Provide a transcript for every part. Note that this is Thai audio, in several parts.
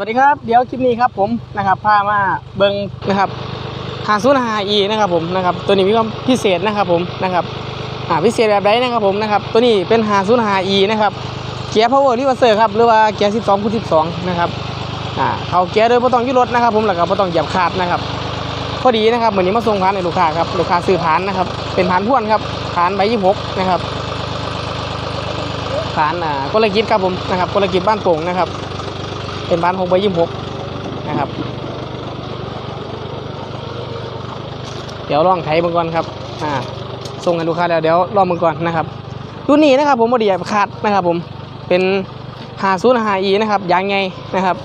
สวัสดีครับเดี๋ยวคลิปนี้ครับผมนะครับพามาเบิงนะครับหาซูนหาอีนะครับผมนะครับตัวนี้มีความพิเศษนะครับผมนะครับอ่าพิเศษแบบใดนะครับผมนะครับตัวนี้เป็นหาซูนหาอีนะครับเกียร์พาวเวอร์รีเวอร์เซอร์ครับหรือว่าเกียร์12คูณ12นะครับอ่าเขาเกียร์โดยไม่ต้องยุดรถนะครับผมแล้วก็ไม่ต้องเหยียบคาดนะครับพอดีนะครับวันนี้มาส่งผ่านในลูกค้าครับลูกค้าซื้อผ่านนะครับเป็นผ่านพ่วนครับผ่านใบยี่หกนะครับผ่านอ่ากลกิจครับผมนะครับกลกิจบ้านโป่งนะครับ เป็นบ้านหกใบยี่หกนะครับ เดี๋ยวลองไถมันก่อนครับ อ่าส่งกันลูกค้าแล้วเดี๋ยวลองมันก่อนนะครับรุ่นนี้นะครับ ผมบอดีแบบขาดนะครับ ผมเป็นหาซูนหาอีนะครับยางไงนะครับ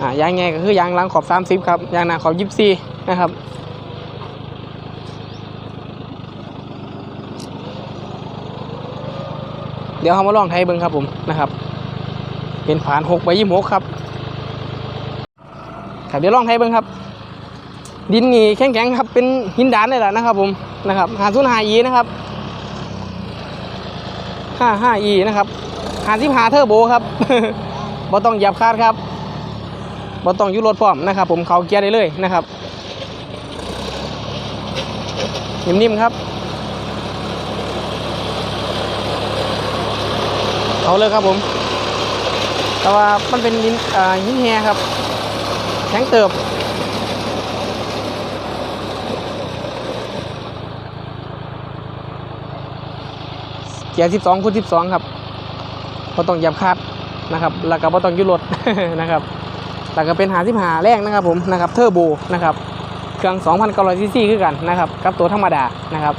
อ่ายางไงก็คือยางหล้างขอบ 30 ครับยางหน้าขอบ 24 นะครับเดี๋ยวเรามาลองไทยเบิ้งครับผมนะครับ เป็นผานหกใบยี่หกครับครับเดี๋ยวลองไทยเบิ้งครับ ดินนี่แข็งๆครับเป็นหินดานเลยแหละนะครับ ผมนะครับหาศูนหาอีนะครับห้าห้าอีนะครับหาสิบหาเทอร์โบครับบ่ต้องหยียบคาดครับบ่ต้องยุดรถพร้อมนะครับ ผมเขาเกียร์ได้เลยนะครับนิ่มๆครับเอาเลยครับผม แต่ว่ามันเป็นหินหินแฮครับแข็งเติบเกียร์12คูณ12 ครับก็ต้องหยับคาดนะครับแล้วก็บ่ต้องยุดรถนะครับแล้วก็เป็นหาสิบหาแรงนะครับผมนะครับเทอร์โบนะครับเครื่อง2,900ซีซีคือกันนะครับกับตัวธรรมดานะครับ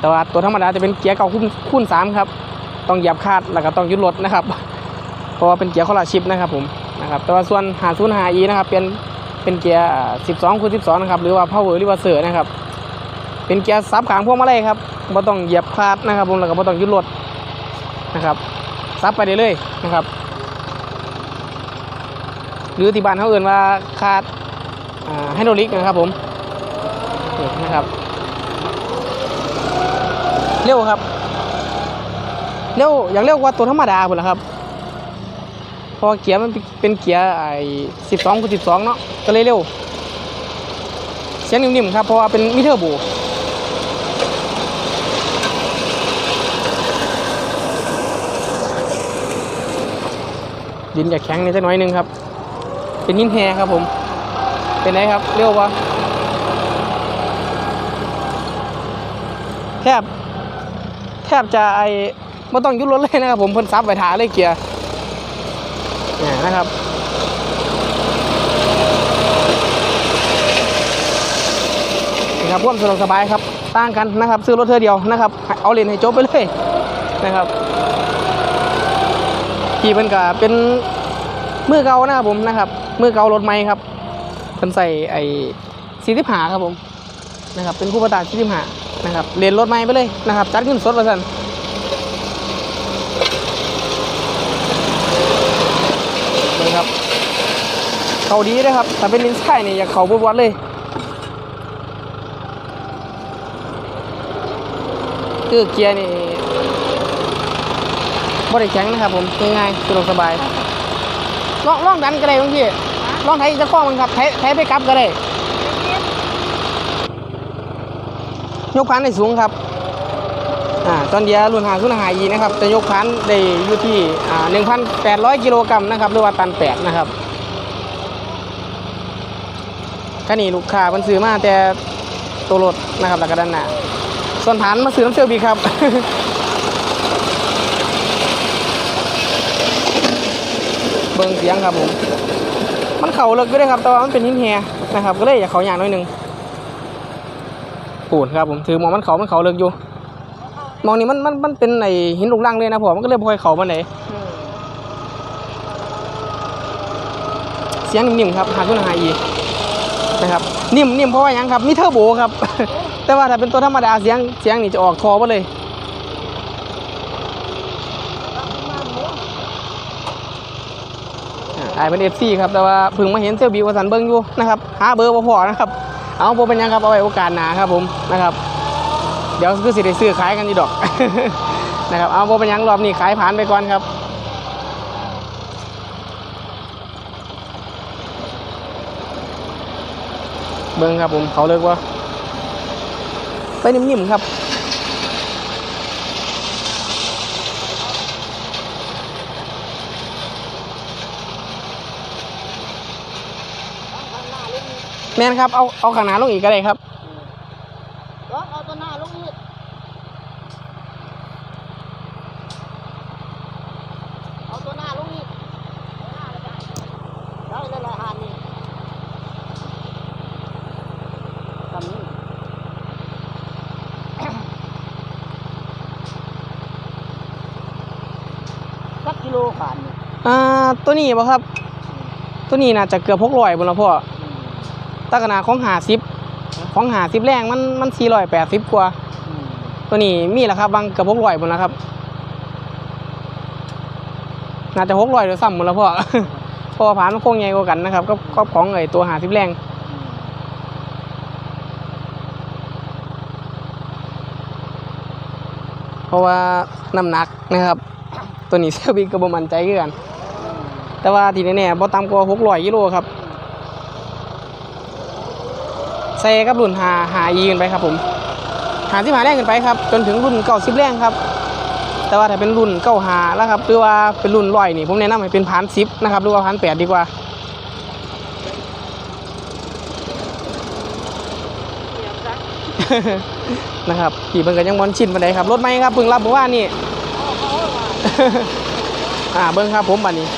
แต่ว่าตัวธรรมดาจะเป็นเกียร์เก่าคูณคูณ3ครับต้องหยับคาดแล้วก็ต้องยุดรถนะครับ เพราะว่าเป็นเกียร์คอลาชิปนะครับผมนะครับแต่ว่าส่วนหาศูนย์หาอีนะครับเป็นเป็นเกียร์ 12คูณ12 นะครับ หรือว่า power reverser นะครับ เป็นเกียร์ซับขางพวงมาลัยครับบ่ต้องเหยียบคลาดนะครับผมแล้วก็บ่ต้องยุดรถนะครับซับไปได้เลยนะครับ หรือที่บ้านเขาเอื่นว่าคาดไฮดรลิกนะครับผมนะครับ เร็วครับ เร็วอย่างเร็วกว่าตัวธรรมดาพุ่นละครับ อเกียร์มันเป็นเกียร์ไอ้สิบสองคูณสิบสองเนาะก็เลยเร็วเสียงนิ่มๆครับเพราะว่าเป็นมิเตอร์โบดินจะแข็งนิดหน่อยนึงครับ เป็นหินแฮครับผม เป็นไงครับ เร็วปะแทบ แทบจะไอ้ไม่ต้องยุดรถเลยนะครับผมเพิ่นซับไปถาเลยเกียร์ เนี่ยนะครับนี่ครับร่วมสะดวกสบายครับต่างกันนะครับ ซื้อรถเธอเดียวนะครับ เอาเลนให้จบไปเลยนะครับขี่เป็นกับเป็นมือเก่านะครับผมนะครับมือเก่ารถใหม่ครับเป็นใส่ไอ้ซีทิผาครับผมนะครับเป็นคู่ประตาซีทิผานะครับเลนรถใหม่ไปเลยนะครับจัดขึ้นสดประสันนะครับ เขาดีนะครับแต่เป็นลินส์ไข่เนี่ยอย่ากเขาบวัดเลยคือเกียร์นี่บ่ได้แข็งนะครับผมง่ายๆสะดวกสบายลองลองดันก็ได้บางทีลองไถจะคล้องมันครับไถไถไปกลับก็ได้ยกพันได้สูงครับอ่าตอนเดียรุ่นหาสุนหายีนะครับจะยกพันได้อยู่ที่อ่าหนึ่งพันแปดร้อยกิโลกรัมนะครับหรือว่าตันแปดนะครับ คันนี้ลูกค้ามันซื้อมาแต่ตัวรถนะครับแล้วก็ด้านหน้าส่วนฐานมาซื้อน้ำเซลบีครับเบิ่งเสียงครับผม มันเข่าเลิกก็ได้ครับแต่ว่ามันเป็นหินแฮนะครับ ก็เลยอยากเขาอย่างน้อยหนึ่งปูนครับผมถือมองมันเขามันเขาเลิกอยู่ มองนี่มันมันมันเป็นไอหินลูกรังเลยนะผมมันก็เลยบค่อยเขามันไหนเสียงนิ่มๆครับหาคุณหาอี นะครับ นิ่มนิ่มเพราะว่ายังครับ มีเทอร์โบครับ แต่ว่าถ้าเป็นตัวธรรมดาเสียงเสียงนี่จะออกคอไปเลยอ่าไอเป็นเอฟซีครับ แต่ว่าพิ่งมาเห็นเซลบีวสันเบิ้งอยู่นะครับ หาเบอร์บ่พอนะครับ เอาโบเป็นยังครับ เอาไว้โอกาสหนาครับผมนะครับ เดี๋ยวคือสิได้ซื้อขายกันดีดอกนะครับ เอาโบเป็นยังรอบนี้ขายผ่านไปก่อนครับ เบิ้งครับผมเขาเลิกว่าไปนิ่มๆครับแมนครับ เอา เอาขางหนาลงอีกก็ได้ครับ ล็อกเอาตัวหน้าลงนี่เอาตัวหน้าลงนี่ได้เลยละหานนี่ทำนี่ สักกิ โลผ่านนี่อ่าตัวนี้บ่ครับ ตัวนี้น่าจะเกือบหกร้อยบนละพ่อตะกนาของหาสิบของหาสิบแรงมันมันสี่ร้อยแปดสิบกว่าอืมตัวนี้มีแล้วครับบางเกือบหกร้อยบนแล้วครับน่าจะหกร้อยหรือซ้ำหมดแล้วพ่อเพราะว่าผานมันคงใหญ่กว่ากันนะครับ ก็ก็ของไอ้ตัวหาสิบแรงเพราะว่าน้ำหนักนะครับ ตัวนี้เซลบิกก็บ่มั่นใจคือกัน แต่ว่าที่แน่ๆบ่ต่ำกว่า600กิโลครับใส่กับรุ่นหาหายีขึ้นไปครับผมหาที่หาแรงขึ้นไปครับ จนถึงรุ่นเก้าสิบแรงครับ แต่ว่าถ้าเป็นรุ่นเก้าหาแล้วครับหรือว่าเป็นรุ่นร้อยนี่ผมแนะนำให้เป็นพันสิบนะครับหรือว่าพันแปดดีกว่านะครับขี่เบิ่งกันยังบอลชินมาได้ครับรถไหมครับเพิ่งรับเมื่อวานนี่ อ่าเบิ่งครับผมบัดนี้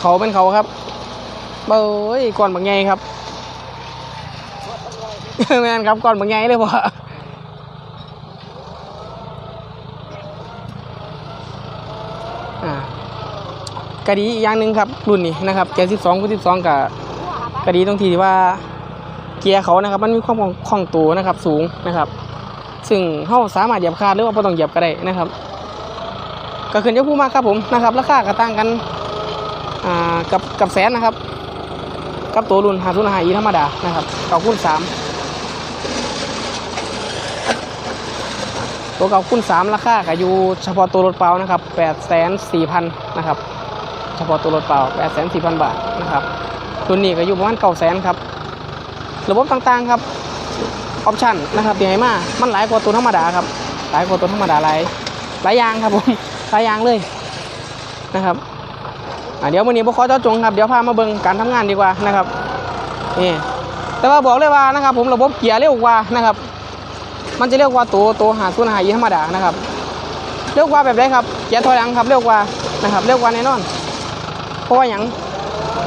เขาเป็นเขาครับเบ้ยก่อนบางไงครับแม่นครับก่อนบางไงเลยพ่ออ่ากะดีอีกอย่างหนึ่งครับรุ่นนี้นะครับแกสิบสองกับสิบสองกับกะดีตรงที่ว่าเกียร์เขานะครับ มันมีความคล่องตัวนะครับ สูงนะครับ ซึ่งเขาสามารถเหยียบคาดหรือว่าไม่ต้องเหยียบก็ได้นะครับ ก็ขึ้นอยกผู้มากครับผมนะครับ ราคาก็ต่างกันอ่ากับกับแสนนะครับ กับตัวรุ่นหาทุนหาอีธรรมดานะครับเก่าคูณสามตัวเก่าคูณสามราคาก็อยู่เฉพาะตัวรถเปล่านะครับแปดแสนสี่พันนะครับ เฉพาะตัวรถเปล่าแปดแสนสี่พันบาทนะครับรุ่นนี้ก็อยู่ประมาณเก้าแสนครับ ระบบต่างๆครับ ออปชั่นนะครับยังไงมามันหลายกว่าตัวธรรมดาครับ หลายกว่าตัวธรรมดาหลายหลายอย่างครับผมหลายอย่างเลยนะครับเดี๋ยววันนี้พวกขอเจ้าจงครับ เดี๋ยวพามาเบิ่งการทำงานดีกว่านะครับนี่แต่ว่าบอกเลยว่านะครับ ผมระบบเกียร์เร็วกว่านะครับ มันจะเร็วกว่าตัวตัวหาสุนหายีธรรมดานะครับ เร็วกว่าแบบไรครับเกียร์ถอยหลังครับเร็วกว่านะครับ เร็วกว่าแน่นอน เพราะว่าอย่าง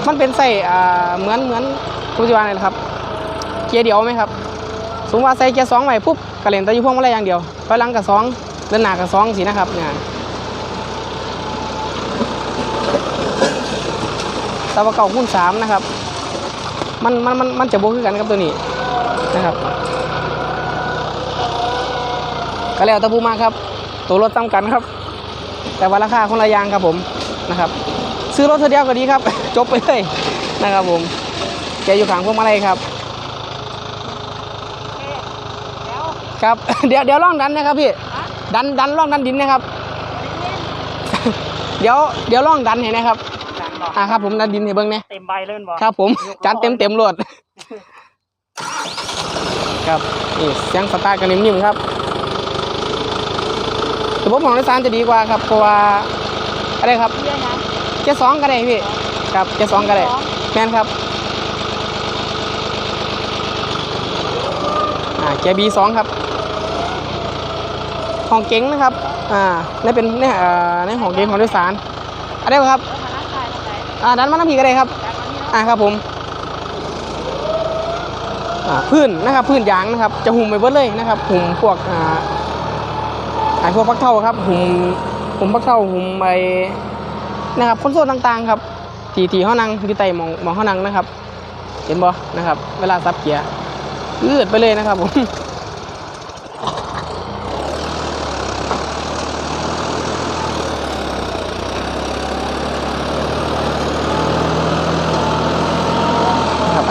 มันเป็นใส่เหมือนเหมือนผู้จิวาเลยครับ เกียร์เดียวไหมครับ สมมติว่าใส่เกียร์สองไว้ปุ๊บกระเล่นแต่อยู่พวงมาลัยอย่างเดียวถอยหลังกับสองเดินหน้ากับสองสินะครับเนี่ยต่ว่าเก่าคูณสามนะครับ มันมันมันมันจะโบวกขึ้นกันกับตัวนี้นะครับก็แล้วต่ผู้มาครับ ตัวรถซ้ำกันครับ แต่ว่าราคาคนละย่างครับผมนะครับ ซื้อรถเธอเดียวก็ดีครับ จบไปเลยนะครับผมแกอยู่ขางพวกมาลัยครับ แล้ว ครับ เดี๋ยวเดี๋ยวล่องดันนะครับพี่ ดันดันล่องดันดินนะครับ เดี๋ยวเดี๋ยวล่องดันเห็นนะครับดันบอกอ่าครับ ผมดันดินให้เบิ้งเนี่ยเต็มใบเลยบอกครับผมจัดเต็มเต็มรวดครับนี่เสียงสตาร์ทกันนิ่มๆครับระบบของโดยสารจะดีกว่าครับเพราะว่าอะไรครับเยอะนะเกียร์สองก็ได้พี่ครับเกียร์สองก็ได้แม่นครับอ่าเกียร์บีสองครับ ห้องเก๋งนะครับ อ่านี่เป็นเนี่ยอ่าในห้องเก๋งของโดยสารอะไรครับแล้วมานั่งขายตรงไหนอ่าดันมาน้ำผีก็ได้ครับ อ่าครับผม อ่าพื้นนะครับพื้นยางนะครับ จะหุ่มไปเบิดเลยนะครับ หุ่มพวก อ่าไอพวกพักเท่าครับ หุ่มหุ่มพักเท่าหุ่มไปนะครับคนโซลต่างๆ ครับ ทีทีห้อนังที่ไตมองมองห้อนังนะครับ เห็นบ่นะครับ เวลาซับเกียร์ยืดไปเลยนะครับผม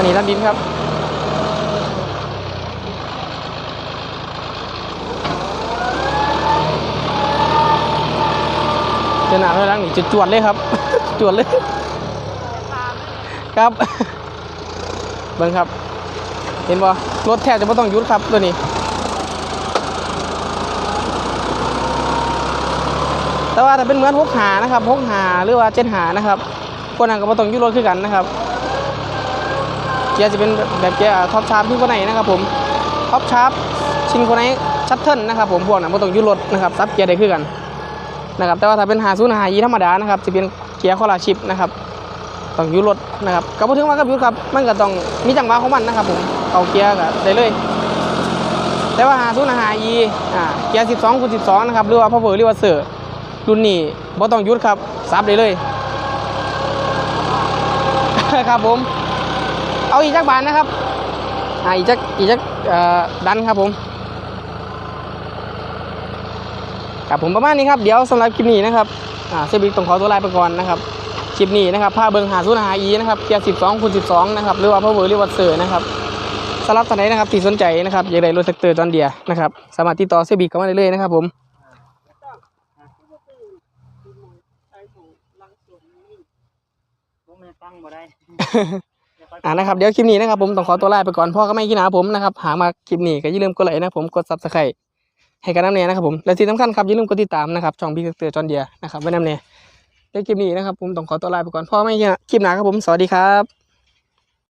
อันนี้ด้านดินครับ เจอหนาเท่านั้นนี่จะจวดเลยครับ จวดเลย ครับเบิ่งครับ เห็นบ่รถแทบจะไม่ต้องยุดครับตัวนี้แต่ว่าถ้าเป็นเหมือนพกหานะครับพกหาหรือว่าเจ็ดหานะครับพวกนั้นก็บ่ต้องยุดรถคือกันนะครับ กียร์จะเป็นแบบเกียร์ท็อปชาร์ปที่คนไหนนะครับผมท็อปชาร์ปชินคนไหนชัตเทิลนะครับผมพวกนั้นบ่ต้องยุดรถนะครับซับเกียร์ได้คือกันนะครับแต่ว่าถ้าเป็นหาศูนหายีธรรมดานะครับจะเป็นเกียร์คอลาชิปนะครับต้องยุดรถนะครับก็บ่ถึงว่ากับยุดครับมันก็ต้องมีจังหวะของมันนะครับผมเอาเกียร์ก็ได้เลย แต่ว่าหาศูนหายีอ่าเกียร์ 12คูณ12 นะครับหรือว่าพาวเวอร์หรือว่าเซอร์รุ่นนี้บ่ต้องยุดครับซับได้เลยครับผม เอาอีกจักบานนะครับอ่าอีกจักอีกจักดันครับผมครับผมประมาณนี้ครับเดี๋ยวสำหรับคลิปนี้นะครับอ่าเซบิกต้องขอตัวลาไปก่อนนะครับคลิปนี้นะครับพาเบิงหาศูนหาอีนะครับเกียร์12คูณ12นะครับหรือว่าพาวเวอร์หรือว่าเซอร์นะครับสำหรับท่านใดนะครับที่สนใจนะครับอยากได้รถแท็กเตอร์จอนเดียนะครับสามารถติดต่อเซบิกเข้ามาได้เลยนะครับผมผมไม่ตั้งบ่ได้ อ่านะครับเดี๋ยวคลิปนี้นะครับผมต้องขอตัวลาไปก่อนพ่อก็ไม่ขี้หนาผมนะครับหามาคลิปนี้ก็อย่าลืมกดไลค์นะผมกดซับสไครต์ให้กันน้ำเนียนะครับผมและที่สำคัญครับอย่าลืมกดติดตามนะครับช่องพี่เตอร์จอนเดียนะครับไว้น้ำเนียในคลิปนี้นะครับผมต้องขอตัวลาไปก่อนพ่อไม่ขี้คลิปหนาครับผมสวัสดีครับ